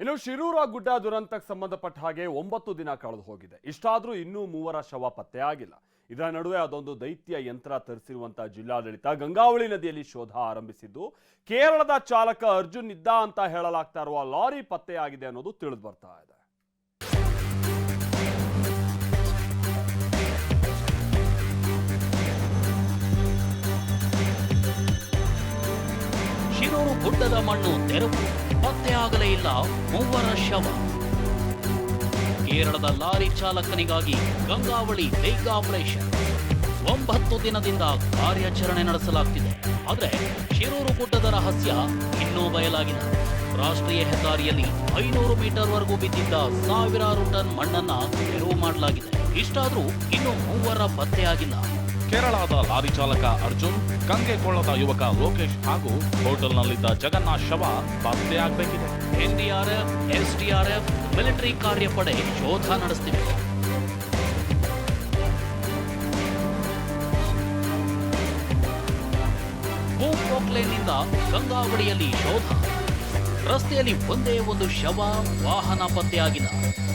ಇನ್ನು ಶಿರೂರ ಗುಡ್ಡ ದುರಂತಕ್ಕೆ ಸಂಬಂಧಪಟ್ಟ ಹಾಗೆ ಒಂಬತ್ತು ದಿನ ಕಳೆದು ಹೋಗಿದೆ. ಇಷ್ಟಾದರೂ ಇನ್ನೂ ಮೂವರ ಶವ ಪತ್ತೆ ಆಗಿಲ್ಲ. ಇದರ ನಡುವೆ ಅದೊಂದು ದೈತ್ಯ ಯಂತ್ರ ತರಿಸಿರುವಂತಹ ಜಿಲ್ಲಾಡಳಿತ ಗಂಗಾವಳಿ ನದಿಯಲ್ಲಿ ಶೋಧ ಆರಂಭಿಸಿದ್ದು, ಕೇರಳದ ಚಾಲಕ ಅರ್ಜುನ್ ಇದ್ದ ಅಂತ ಹೇಳಲಾಗ್ತಾ ಇರುವ ಲಾರಿ ಪತ್ತೆಯಾಗಿದೆ ಅನ್ನೋದು ತಿಳಿದು ಬರ್ತಾ ಇದೆ. ಶಿರೂರು ಗುಡ್ಡದ ಮಣ್ಣು ತೆರವು ಪತ್ತೆಯಾಗಲೇ ಇಲ್ಲ. ಮೂವರ ಶವ. ಕೇರಳದ ಲಾರಿ ಚಾಲಕನಿಗಾಗಿ ಗಂಗಾವಳಿ ಬೇಗ ಆಪರೇಷನ್. ಒಂಬತ್ತು ದಿನದಿಂದ ಕಾರ್ಯಾಚರಣೆ ನಡೆಸಲಾಗ್ತಿದೆ. ಆದರೆ ಶಿರೂರು ಗುಡ್ಡದ ರಹಸ್ಯ ಇನ್ನೂ ಬಯಲಾಗಿದೆ. ರಾಷ್ಟ್ರೀಯ ಹೆದ್ದಾರಿಯಲ್ಲಿ ಐನೂರು ಮೀಟರ್ ವರೆಗೂ ಬಿದ್ದಿದ್ದ ಸಾವಿರಾರು ಟನ್ ಮಣ್ಣನ್ನ ತೆರವು ಮಾಡಲಾಗಿದೆ. ಇಷ್ಟಾದರೂ ಇನ್ನೂ ಮೂವರ ಪತ್ತೆಯಾಗಿಲ್ಲ. ಕೇರಳದ ಲಾರಿ ಚಾಲಕ ಅರ್ಜುನ್ ಗಂಗೆಕೊಳ್ಳದ ಯುವಕ ಲೋಕೇಶ್ ಹಾಗೂ ಹೋಟೆಲ್ನಲ್ಲಿದ್ದ ಜಗನ್ನಾಥ್ ಶವ ಪತ್ತೆಯಾಗಬೇಕಿದೆ ಎನ್ಡಿಆರ್ಎಫ್, ಎಸ್ಡಿಆರ್ಎಫ್, ಮಿಲಿಟರಿ ಕಾರ್ಯಪಡೆ ಶೋಧ ನಡೆಸ್ತಿವೆ. ನಿಂದ ಗಂಗಾವಳಿಯಲ್ಲಿ ಶೋಧ. ರಸ್ತೆಯಲ್ಲಿ ಒಂದೇ ಒಂದು ಶವ ವಾಹನ ಪತ್ತೆಯಾಗಿಲ್ಲ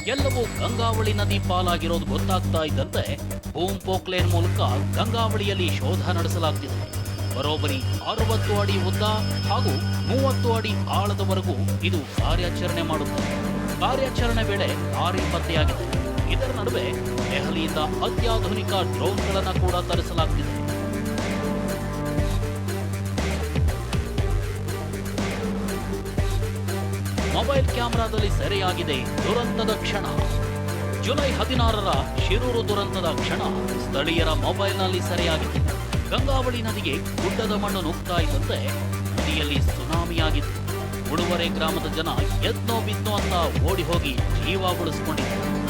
ಎಲ್ಲವೂ ಗಂಗಾವಳಿ ನದಿ ಪಾಲಾಗಿರೋದು ಗೊತ್ತಾಗ್ತಾ ಇದ್ದಂತೆ ಬೂಮ್ ಪೋಕ್ಲೇನ್ ಮೂಲಕ ಗಂಗಾವಳಿಯಲ್ಲಿ ಶೋಧ ನಡೆಸಲಾಗ್ತಿದೆ. ಬರೋಬ್ಬರಿ ಅರವತ್ತು ಅಡಿ ಉದ್ದ ಹಾಗೂ ಮೂವತ್ತು ಅಡಿ ಆಳದವರೆಗೂ ಇದು ಕಾರ್ಯಾಚರಣೆ ಮಾಡುತ್ತದೆ. ಕಾರ್ಯಾಚರಣೆ ವೇಳೆ ಲಾರಿ ಪತ್ತೆಯಾಗಿದೆ. ಇದರ ನಡುವೆ ದೆಹಲಿಯಿಂದ ಅತ್ಯಾಧುನಿಕ ಡ್ರೋನ್ಗಳನ್ನು ಕೂಡ ತರಿಸಲಾಗ್ತಿದೆ. ಮೊಬೈಲ್ ಕ್ಯಾಮೆರಾದಲ್ಲಿ ಸೆರೆಯಾಗಿದೆ ದುರಂತದ ಕ್ಷಣ. ಜುಲೈ ಹದಿನಾರರ ಶಿರೂರು ದುರಂತದ ಕ್ಷಣ. ಸ್ಥಳೀಯರ ಮೊಬೈಲ್ನಲ್ಲಿ ಸೆರೆಯಾಗಿದೆ. ಗಂಗಾವಳಿ ನದಿಗೆ ಗುಡ್ಡದ ಮಣ್ಣು ನುಗ್ತಾ ಇದ್ದಂತೆ ನದಿಯಲ್ಲಿ ಸುನಾಮಿಯಾಗಿತ್ತು ಉಡುವರೆ ಗ್ರಾಮದ ಜನ ಎದ್ನೋ ಬಿದ್ನೋ ಅಂತ ಓಡಿ ಹೋಗಿ ಜೀವ ಉಳಿಸಿಕೊಂಡಿದ್ದಾರೆ.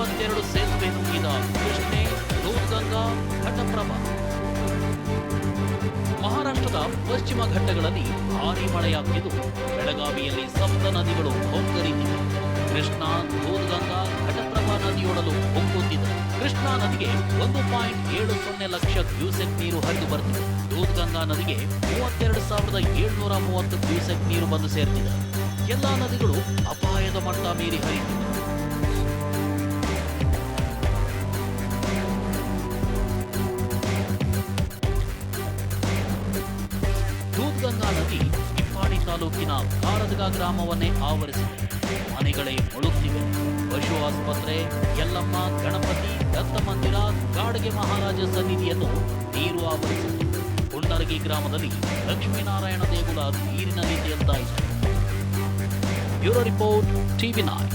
ಇಪ್ಪತ್ತೆರಡು ಸೇತುವೆ ನುಗ್ಗಿದ ಕೃಷ್ಣೆ ದೂರ್ಗಂಗಾ ಘಟಪ್ರಭಾ. ಮಹಾರಾಷ್ಟ್ರದ ಪಶ್ಚಿಮ ಘಟ್ಟಗಳಲ್ಲಿ ಭಾರೀ ಮಳೆಯಾಗಿದ್ದು ಬೆಳಗಾವಿಯಲ್ಲಿ ಸಪ್ತ ನದಿಗಳು ಹೊಂಗರಿದಿವೆ ಕೃಷ್ಣಾ ದೂದ್ಗಂಗಾ ಘಟಪ್ರಭಾ ನದಿಯೊಡಲು ಹೊಂಗುತ್ತಿದೆ ಕೃಷ್ಣಾ ನದಿಗೆ ಒಂದು ಪಾಯಿಂಟ್ ಏಳು ಸೊನ್ನೆ ಲಕ್ಷ ಕ್ಯೂಸೆಕ್ ನೀರು ಹರಿದು ಬರುತ್ತಿದೆ. ದೂದ್ಗಂಗಾ ನದಿಗೆ ಮೂವತ್ತೆರಡು ಸಾವಿರದ ಏಳ್ನೂರ ಮೂವತ್ತು ಕ್ಯೂಸೆಕ್ ನೀರು ಬಂದು ಸೇರ್ತಿದೆ. ಎಲ್ಲಾ ನದಿಗಳು ಅಪಾಯದ ಮಟ್ಟ ಮೀರಿ ಹರಿತಿವೆ ದೂದ್ಗಂಗಾ ನದಿ ಇಪ್ಪಾಡಿ ತಾಲೂಕಿನ ಕಾರದಗ ಗ್ರಾಮವನ್ನೇ ಆವರಿಸಿದೆ ಮನೆಗಳೇ ಮುಳುಗ್ತಿವೆ. ಪಶು ಆಸ್ಪತ್ರೆ, ಯಲ್ಲಮ್ಮ, ಗಣಪತಿ ದತ್ತ ಮಂದಿರ ಗಾಡಿಗೆ ಮಹಾರಾಜ ಸನ್ನಿಧಿಯನ್ನು ನೀರು ಆವರಿಸಿದೆ. ಕುಂಡರಗಿ ಗ್ರಾಮದಲ್ಲಿ ಲಕ್ಷ್ಮೀನಾರಾಯಣ ದೇಗುಲ ನೀರಿನಲ್ಲಿ ತೇಲ್ತಾ ಬ್ಯೂರೋ ರಿಪೋರ್ಟ್ ಟಿವಿ ನೈನ್